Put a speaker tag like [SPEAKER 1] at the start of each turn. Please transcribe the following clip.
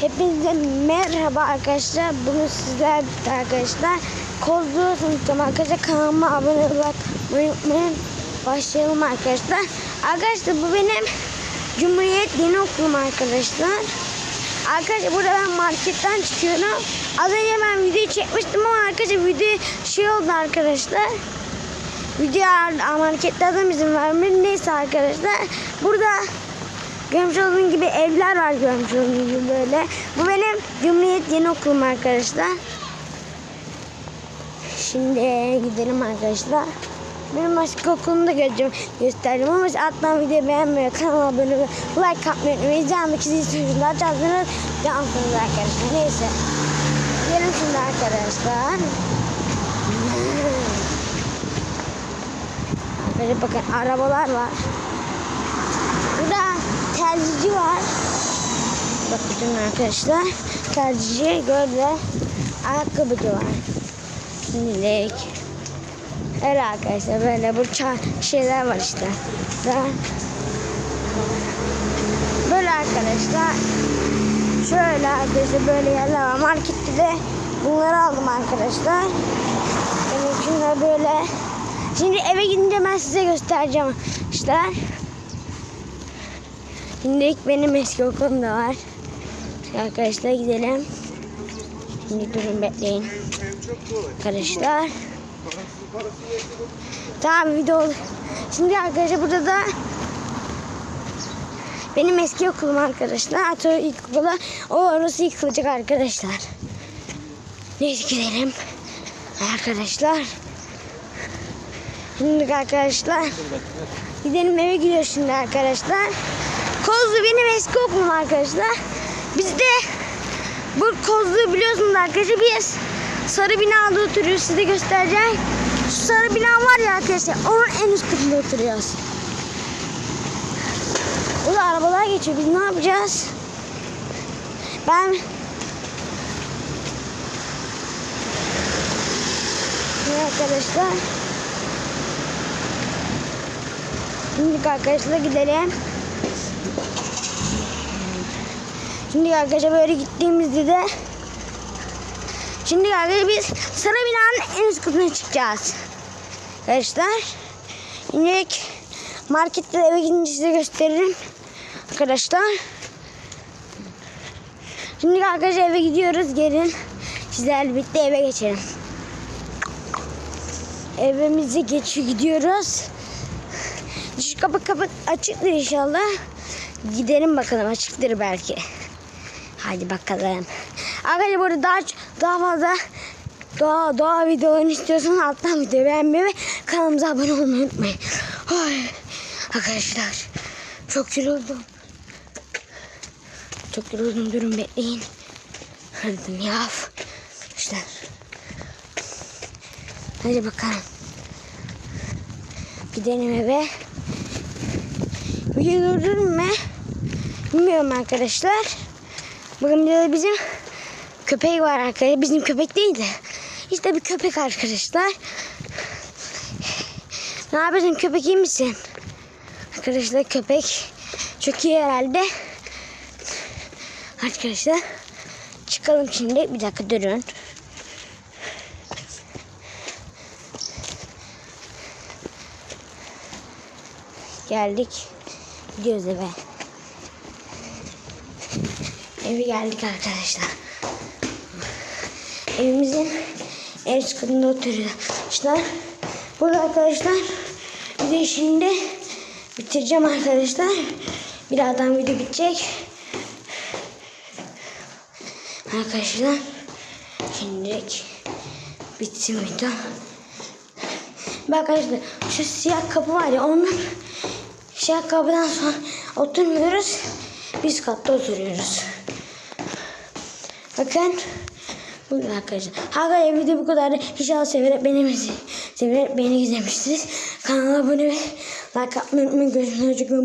[SPEAKER 1] Hepinize merhaba arkadaşlar. Bugün sizler arkadaşlar. Kozluğu tanıtacağım arkadaşlar. Kanalıma abone olmayı unutmayın. Başlayalım arkadaşlar. Arkadaşlar bu benim Cumhuriyet Yeni Okulum arkadaşlar. Arkadaşlar burada ben marketten çıkıyorum. Az önce ben videoyu çekmiştim ama arkadaşlar video şey oldu arkadaşlar. Video marketlerden izin vermedi. Neyse arkadaşlar. Burada Görmüş gibi evler var görmüş gibi böyle. Bu benim Cumhuriyet Yeni Okulum arkadaşlar. Şimdi gidelim arkadaşlar. Benim başka okulumda göreceğim, göstereceğim ama alttan videoyu beğenmeyi, kanala abone like atmayı unutmayın. Canlı kişiyi çocuklar cansınız, cansınız arkadaşlar. Neyse. Gidelim şimdi arkadaşlar. Arkadaşlar bakın arabalar var. Terzici var. Bakın arkadaşlar. Terzici gördü. Ayakkabıcı var. Şimdilik. Öyle arkadaşlar böyle bu şeyler var işte. Böyle arkadaşlar. Şöyle arkadaşlar böyle yerler var. Markette de bunları aldım arkadaşlar. Evet şunlar böyle. Şimdi eve gidince ben size göstereceğim arkadaşlar. Şimdi ilk benim eski okulum da var. Arkadaşlar gidelim. Şimdi durun bekleyin. Arkadaşlar. Tamam video oldu. Şimdi arkadaşlar burada da benim eski okulum arkadaşlar. Atatürk İlkokulu. O orası yıkılacak arkadaşlar. Neyse gidelim. Arkadaşlar. Şimdi arkadaşlar. Gidelim eve gidiyoruz şimdi arkadaşlar. Kozlu benim eski okulum arkadaşlar. Biz de bu Kozlu'yu biliyorsunuz arkadaşlar. Biz sarı binada oturuyoruz. Size göstereceğim. Şu sarı bina var ya arkadaşlar. Onun en üst katında oturuyoruz. Burada arabalar geçiyor. Biz ne yapacağız? Ben Ne arkadaşlar? Şimdi arkadaşlar gidelim. Şimdi arkadaşlar böyle gittiğimizde de Şimdi arkadaşlar biz sarı binanın en üst katına çıkacağız. Arkadaşlar. İlk markette eve gidince size gösteririm. Arkadaşlar. Şimdi arkadaşlar eve gidiyoruz. Gelin. Sizlerle birlikte eve geçelim. Evimize geçiyor gidiyoruz. Şu kapı kapı açıktır inşallah. Gidelim bakalım açıktır belki. Hadi bakalım. Arkadaşlar burada daha, daha fazla doğa, doğa videolarını istiyorsanız alttan videoyu beğenmeyi ve kanalımıza abone olmayı unutmayın. Ay, arkadaşlar çok yoruldum. Çok yoruldum durun bekleyin. Hadi ya. İşte. Hadi bakalım. Gidelim eve. Video durdurum mu? Bilmiyorum arkadaşlar. Bakın bir de bizim köpek var arkadaşlar. Bizim köpek değil de. İşte bir köpek arkadaşlar. Ne yapıyorsun köpek iyi misin? Arkadaşlar köpek çok iyi herhalde. Arkadaşlar çıkalım şimdi. Bir dakika durun. Geldik. Gidiyoruz eve. Eve geldik arkadaşlar. Evimizin katında oturuyoruz. Arkadaşlar. Burada arkadaşlar bir şimdi bitireceğim arkadaşlar. Birazdan video bitecek. Arkadaşlar şimdilik bitsin video. Bak arkadaşlar şu siyah kapı var ya onun siyah kapıdan sonra oturmuyoruz. Biz katta oturuyoruz. Bakın. Bugün arkadaşlar. Arkadaşlar video bu kadar. İnşallah severek beni, severek beni izlemişsiniz. Kanala abone ve like atmayı unutmayın. Görüşmek üzere.